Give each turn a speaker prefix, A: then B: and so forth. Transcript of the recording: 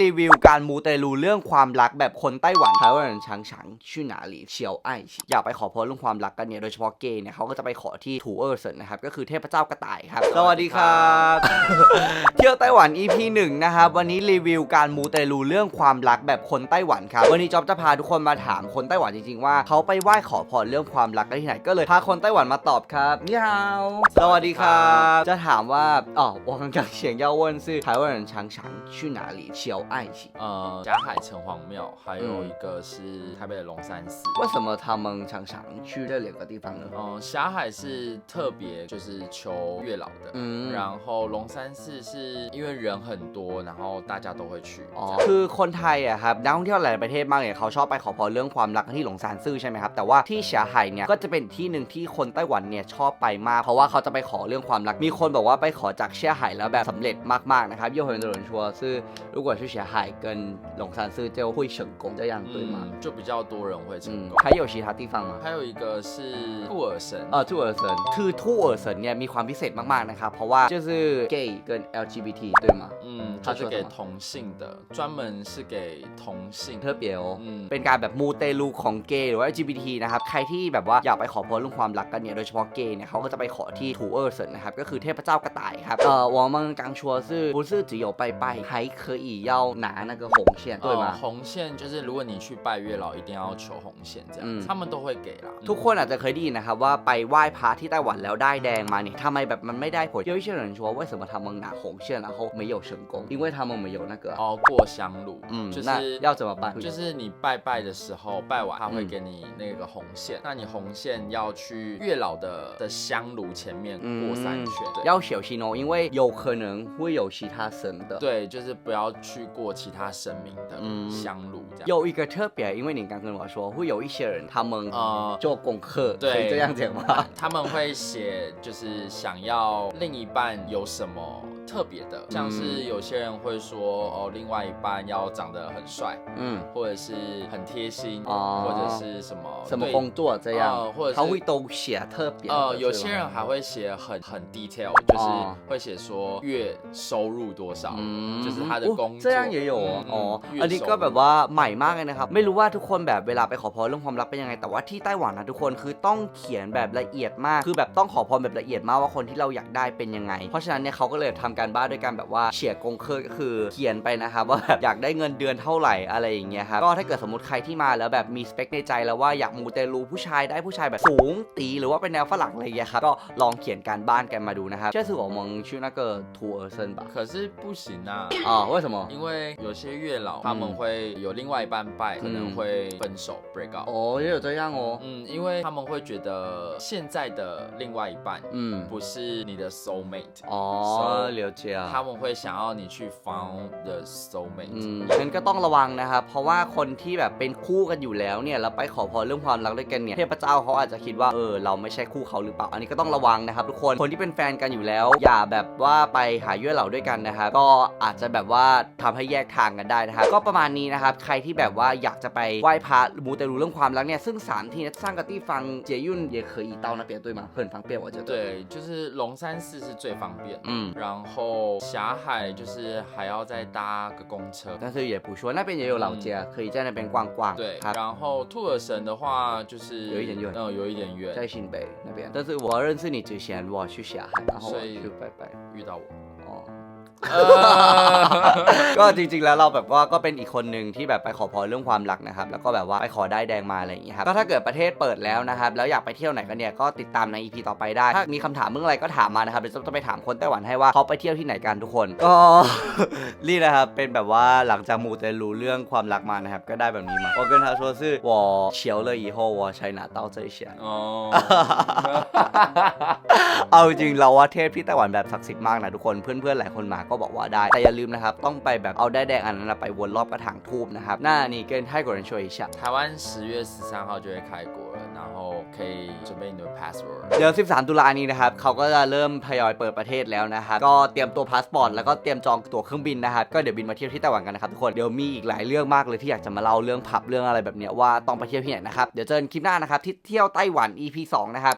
A: รีวิวการมูเตลูเรื่องความรักแบบคนไต้หวันไต้หวันชังชังชื่อหนาหลีเชียวไอ้อยากไปขอพรเรื่องความรักกันเนี่ยโดยเฉพาะเกย์เนี่ยเขาก็จะไปขอที่ทูเออร์เซนนะครับก็คือเทพเจ้ากระต่ายครับสวัสดีครับเที่ยวไต้หวัน EP หนึ่งนะครับวันนี้รีวิวการมูเตลูเรื่องความรักแบบคนไต้หวันครับวันนี้จอบจะพาทุกคนมาถามคนไต้หวันจริงๆว่าเขาไปไหว้ขอพรเรื่องความรักกันที่ไหนก็เลยพาคนไต้หวันมาตอบครับนี่ฮาวสวัสดีครับ จะถามว่าอ๋อวางจากเฉียงเย่าวินซื่อไต้หวันชังชังชื่อหนาหลีเชียว求爱情
B: 呃，霞海城隍庙，还有
A: 嗯
B: 一个是台北的龙山寺。
A: 为什么他们常常去这两个地方呢？
B: 嗯，霞海是特别就是求月老的，
A: 嗯
B: 然后龙山寺是因为人很多，然后大家都会去。
A: อ๋อ
B: 这样
A: คือคนไทยอะครับนักท่องเที่ยวหลายประเทศมากเนี่ยเขาชอบไปขอพรเรื่องความรักกันที่หลงซานซื่อใช่ไหมครับแต่ว่าที่เฉียไห่เนี่ยก็จะเป็นที่หนึ่งที่คนไต้หวันเนี่ยชอบไปมาก เพราะว่าเขาจะไปขอเรื่องความรักมีคนบอกว่าไปขอจากเฉียไห่แล้วแบบสำเร็จมากๆนะครับ有很多人说是如果是เฉียไห่跟 หลงซานซื่อ就会成功这样对吗？
B: 嗯，就比较多人会成
A: 嗯
B: 功。，
A: 还有其他地方吗？
B: 还有一个是兔耳神，
A: เออทูเออร์เซินคือทูเออร์เซินเนี่ยมีความพิเศษมากๆนะครับเพราะว่า就是 gay 跟 LGBT 对吗？
B: 嗯，
A: 他说什么
B: 就是给同性的，专门是给同性。
A: เทอร์เปียว
B: อืม
A: เป็นการแบบมูเตลูของเกย์หรือว่า LGBT นะครับ ใครที่แบบว่าอยากไปขอพรเรื่องความรักกันเนี่ย โดยเฉพาะเกย์เนี่ยเขาก็จะไปขอที่ถูเออร์เซินนะครับ ก็คือเทพเจ้ากระต่ายครับ เอ่อ我们刚说是不是只有拜拜还可以 要拿那个红线对吗
B: 呃？红线就是如果你去拜月老，一定要求红线，这样、
A: 嗯
B: 他们都会给啦。
A: ทุกคนอาจจะเคยได้ยินนะครับว่าไปไหว้พระที่ไต้หวันแล้วได้แดงมาเนี่ยทำไมแบบมันไม่ได้ผล有一些人说为什么他们拿红线然后没有成功因为他们没有那个
B: 哦，过香炉，
A: 嗯
B: 就是
A: 那要怎么办
B: 就是你拜拜的时候，拜完他会
A: 嗯
B: 给你那个红线，那你红线要去月老的的香炉前面过三圈，对。
A: 要小心哦因为有可能会有其他神的
B: 对，就是不要去 过其他神明的
A: 嗯
B: 香炉，这样。
A: 有一个特别，因为你刚跟我说会有一些人他们
B: 呃
A: 做功课，
B: 对
A: 可以这样讲吗？
B: 他们会写，就是想要另一半有什么特别的，像是有些人会说，哦，另外一半要长得很帅，
A: 嗯，
B: 或者是很贴心，
A: 哦
B: 或者是什么对
A: 什么工作这样，
B: 呃或者是
A: 他会都写特别的。
B: 呃，有
A: 是吗
B: 些人还会写很很 detail，就是
A: 哦
B: 会写说月收入多少，
A: 嗯
B: 就是他的
A: 哦
B: 工作。
A: 这样也有อ๋อ
B: 嗯
A: อ๋อ
B: 嗯
A: อันนี้ก็แบบว่าใหม่มากเลยนะครับ ไม่รู้ว่าทุกคนแบบเวลาไปขอพรเรื่องความรักเป็นยังไง แต่ว่าที่ไต้หวันนะทุกคนคือต้องเขียนแบบละเอียดมาก คือแบบต้องขอพรแบบละเอียดมากว่าคนที่เราอยากได้เป็นยังไง เพราะฉะนั้นเนี่ยเขาก็เลยท ำการบ้านด้วยการแบบว่าเฉียกงเคอร์ก็คือเขียนไปนะครับว่าแบบอยากได้เงินเดือนเท่าไหร่อะไรอย่างเงี้ยครับ ก็ถ้าเกิดสมมติใครที่มาแล้วแบบมีสเปคในใจแล้วว่าอยากมูเตลูผู้ชายได้ผู้ชายแบบสูงตีหรือว่าเป็นแนวฝรั่งอะไรอย่างเงี้ยครับ ก็ลองเขียนการบ้านกันมาดูนะครับ这次我们去那个图尔森吧
B: 可是不行啊。
A: 啊为什么
B: 因为有些月老他们会有另外一半拜，可能会分手 break up。
A: 哦也有这样哦
B: 嗯，因为他们会觉得现在的另外一半
A: 嗯
B: 不是你的 soul mate，
A: อ๋อ
B: So
A: 了解啊
B: 他们会想要你去 found the soul
A: อื
B: mate。
A: มงั้นก็ต้องระวังนะครับ เพราะว่าคนที่แบบเป็นคู่กันอยู่แล้วเนี่ยแล้วไปขอพรเรื่องความรักด้วยกันเนี่ยเทพเจ้าเขาอาจจะคิดว่าเออเราไม่ใช่คู่เขาหรือเปล่า อันนี้ก็ต้องระวังนะครับทุกคน คนที่เป็นแฟนกันอยู่แล้ว อย่าแบบว่าไปหาเยื่อเหล่าด้วยกันนะครับ ก็อาจจะแบบว่าทำให้แยกทางกันได้นะครับ ก็ประมาณนี้นะครับ ใครที่แบบว่าอยากจะไปไหว้พระมูเตลูเรื่องความรักเนี่ย ซึ่งสถานที่เนสร้างกับที่ฟังเจยุ่น也可以到那边对吗很方便我觉得
B: 对，就是龙山寺是最方便的，
A: 嗯
B: 然 后霞海就是还要再搭个公车，
A: 但是也不错，那边也有老家，可以在那边逛逛。
B: 对，然后兔耳神的话就是
A: 有一点远，
B: 嗯，有一点远，
A: 在新北那边。但是我认识你之前，我去霞海，然后就拜拜
B: 遇到我。哦。
A: ก็จริงๆแล้วเราแบบว่าก็เป็นอีกคนหนึ่งที่แบบไปขอพรเรื่องความรักนะครับ แล้วก็แบบว่าไปขอได้แดงมาอะไรอย่างนี้ครับก็ถ้าเกิดประเทศเปิดแล้วนะครับ แล้วอยากไปเที่ยวไหนกันเนี่ยก็ติดตามในอีพีต่อไปได้ ถ้ามีคำถามเรื่องอะไรก็ถามมานะครับเดี๋ยวจะไปถามคนไต้หวันให้ว่าเขาไปเที่ยวที่ไหนกันทุกคน ก็นี่นะครับเป็นแบบว่าหลังจากมูเตลูเรื่องความรักมานะครับก็ได้แบบนี้มาโอเคครับชัวซื่อวอเฉีย
B: ว
A: เลยอีโฮวอไชน่าเต้าเจียเฉียนเอาจริงเราว่าเทศที่ไต้หวันแบบศักดิ์สิทธิ์มากนะทุกคนเพื่อนๆหลายคนมาก็บอกว่าได้แต่อย่าลืมนะครับต้องไปแบเอาได้ายแดงอันนั้นนะไปวนรอบกระถางทูบนะครับหน้านี่เกิน泰国人说一下
B: 台湾十月十三号就会开国了，然后可以准备你的 password。
A: เดี๋ยว 13 ตุลานี้นะครับเขาก็จะเริ่มทยอยเปิดประเทศแล้วนะครับ ก็เตรียมตัวพาสปอร์ตแล้วก็เตรียมจองตั๋วเครื่องบินนะครับ ก็เดี๋ยวบินมาเที่ยวที่ไต้หวันกันนะครับทุกคน เดี๋ยวมีอีกหลายเรื่องมากเลยที่อยากจะมาเล่าเรื่องผับเรื่องอะไรแบบเนี้ยว่าต้องไปเที่ยวที่ไหนนะครับ เดี๋ยวเจอกันคลิปหน้านะครับที่เที่ยวไต้หวัน EP 2 นะครับ